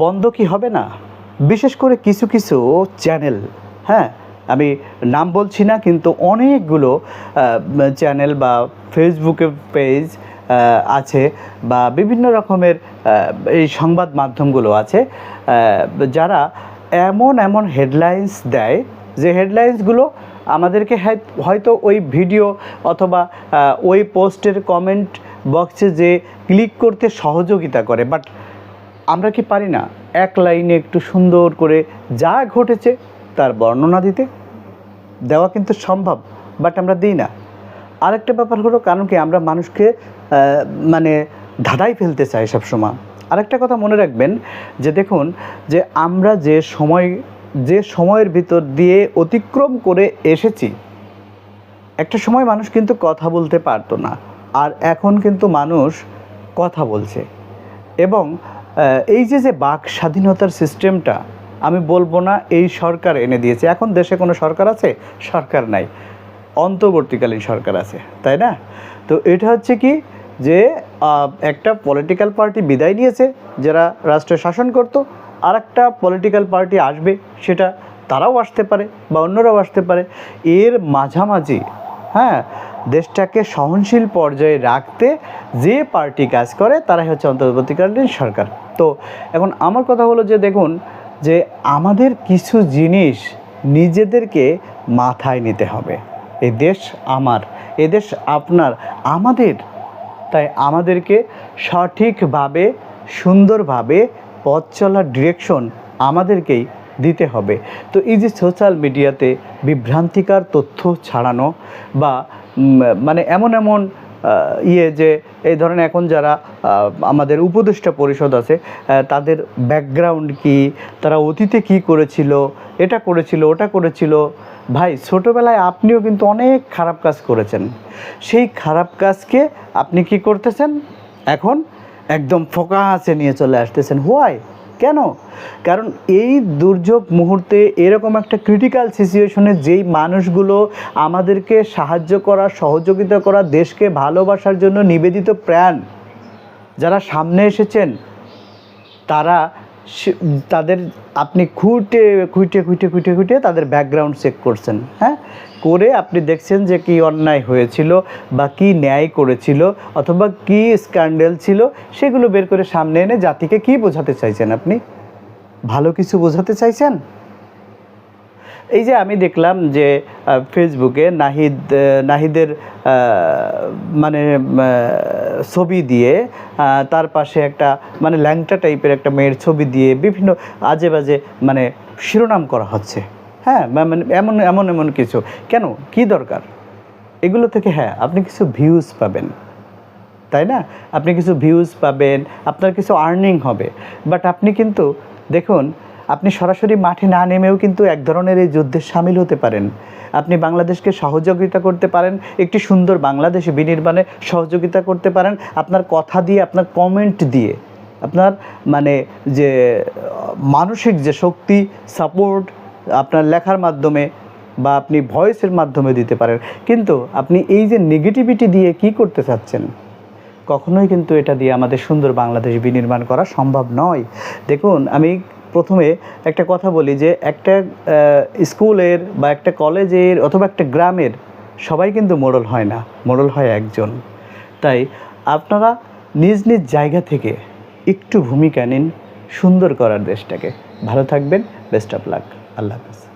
বন্ধ কি হবে না? বিশেষ করে কিছু কিছু চ্যানেল হ্যাঁ? আমি নাম বলছি না, কিন্তু অনেকগুলো চ্যানেল বা ফেসবুকে পেজ আছে বা বিভিন্ন রকমের এই সংবাদ মাধ্যমগুলো আছে যারা এমন এমন হেডলাইন্স দেয় যে হেডলাইন্সগুলো আমাদেরকে হয়তো ওই ভিডিও অথবা ওই পোস্টের কমেন্ট বক্সে যে ক্লিক করতে সহযোগিতা করে। বাট আমরা কি পারি না এক লাইনে একটু সুন্দর করে যা ঘটেছে তার বর্ণনা দিতে? দেওয়া কিন্তু সম্ভব বাট আমরা দিই না। আরেকটা ব্যাপার হলো কারণ কি, আমরা মানুষকে মানে ধাঁধাই ফেলতে চাই সবসময়। আরেকটা কথা মনে রাখবেন যে দেখুন, যে আমরা যে সময়, যে সময়ের ভিতর দিয়ে অতিক্রম করে এসেছি, একটা সময় মানুষ কিন্তু কথা বলতে পারতো না, আর এখন কিন্তু মানুষ কথা বলছে। এবং এই যে যে বাক স্বাধীনতার সিস্টেমটা, আমি বলব না এই সরকার এনে দিয়েছে। এখন দেশে কোনো সরকার আছে? সরকার নাই। অন্তর্বর্তীকালীন সরকার আছে, তাই না? তো এটা হচ্ছে কি যে একটা পলিটিক্যাল পার্টি বিদায় নিয়েছে, যারা রাষ্ট্র শাসন করতো আর একটা পলিটিক্যাল পার্টি আসবে, সেটা তারাও আসতে পারে বা অন্যরাও আসতে পারে। এর মাঝামাঝি হ্যাঁ দেশটাকে সহনশীল পর্যায়ে রাখতে যে পার্টি কাজ করে, তারাই হচ্ছে অন্তর্বর্তীকালীন সরকার। তো এখন আমার কথা হলো যে, দেখুন, যে আমাদের কিছু জিনিস নিজেদেরকে মাথায় নিতে হবে। এ দেশ আমার, এ দেশ আপনার, আমাদের। তাই আমাদেরকে সঠিকভাবে, সুন্দরভাবে পথ চলার ডিরেকশন আমাদেরকেই দিতে হবে। তো এই যে সোশ্যাল মিডিয়াতে বিভ্রান্তিকর তথ্য ছাড়ানো বা মানে এমন এমন ইয়ে যে এই ধরনের এখন যারা আমাদের উপদেষ্টা পরিষদ আছে তাদের ব্যাকগ্রাউন্ড কি, তারা অতীতে কি করেছিল, এটা করেছিল, ওটা করেছিল। ভাই, ছোটোবেলায় আপনিও কিন্তু অনেক খারাপ কাজ করেছেন। সেই খারাপ কাজকে আপনি কি করতেছেন? এখন একদম ফোকাসে নিয়ে চলে আসতেছেন। হোয়াই কেন? কারণ এই দুর্যোগ মুহূর্তে এরকম একটা ক্রিটিক্যাল সিচুয়েশনে যেই মানুষগুলো আমাদেরকে সাহায্য করা, সহযোগিতা করা, দেশকে ভালোবাসার জন্য নিবেদিত প্রাণ যারা সামনে এসেছেন, তারা তাদের আপনি খুঁটে খুঁটে খুঁটে খুঁটে খুঁটে তাদের ব্যাকগ্রাউন্ড চেক করছেন হ্যাঁ? করে আপনি দেখছেন যে কি অন্যায় হয়েছিল বা কি ন্যায় করেছিল অথবা কি স্ক্যান্ডেল ছিল, সেগুলো বের করে সামনে এনে জাতিকে কি বোঝাতে চাইছেন আপনি? ভালো কিছু বোঝাতে চাইছেন? এই যে আমি দেখলাম যে ফেসবুকে নাহিদ নাহিদের মানে ছবি দিয়ে তার পাশে একটা মানে ল্যাংটা টাইপের একটা মেয়ের ছবি দিয়ে বিভিন্ন আজে বাজে মানে শিরোনাম করা হচ্ছে। হ্যাঁ মানে এমন এমন এমন কিছু। কেন? কি দরকার? এগুলো থেকে হ্যাঁ আপনি কিছু ভিউজ পাবেন। তাই না? আপনি কিছু ভিউজ পাবেন, আপনার কিছু আর্নিং হবে। বাট আপনি কিন্তু, দেখুন আপনি সরাসরি মাঠে না নেমেও কিন্তু এক ধরনের এই যুদ্ধে সামিল হতে পারেন। আপনি বাংলাদেশকে সহযোগিতা করতে পারেন, একটি সুন্দর বাংলাদেশ বিনির্মাণে সহযোগিতা করতে পারেন। আপনার কথা দিয়ে, আপনার কমেন্ট দিয়ে, আপনার মানে যে, মানসিক যে শক্তি সাপোর্ট আপনার লেখার মাধ্যমে বা আপনি ভয়েসের মাধ্যমে দিতে পারেন। কিন্তু আপনি এই যে নেগেটিভিটি দিয়ে কি করতে চাচ্ছেন, কখনোই কিন্তু এটা দিয়ে আমাদের সুন্দর বাংলাদেশ বিনির্মাণ করা সম্ভব নয়। দেখুন, আমি প্রথমে একটা কথা বলি যে একটা স্কুলের বা একটা কলেজের অথবা একটা গ্রামের সবাই কিন্তু মোড়ল হয় না, মোড়ল হয় একজন। তাই আপনারা নিজ নিজ জায়গা থেকে একটু ভূমিকা নিন সুন্দর করার দেশটাকে। ভালো থাকবেন বেস্ট অফ লাক আল্লাহ হাফেজ।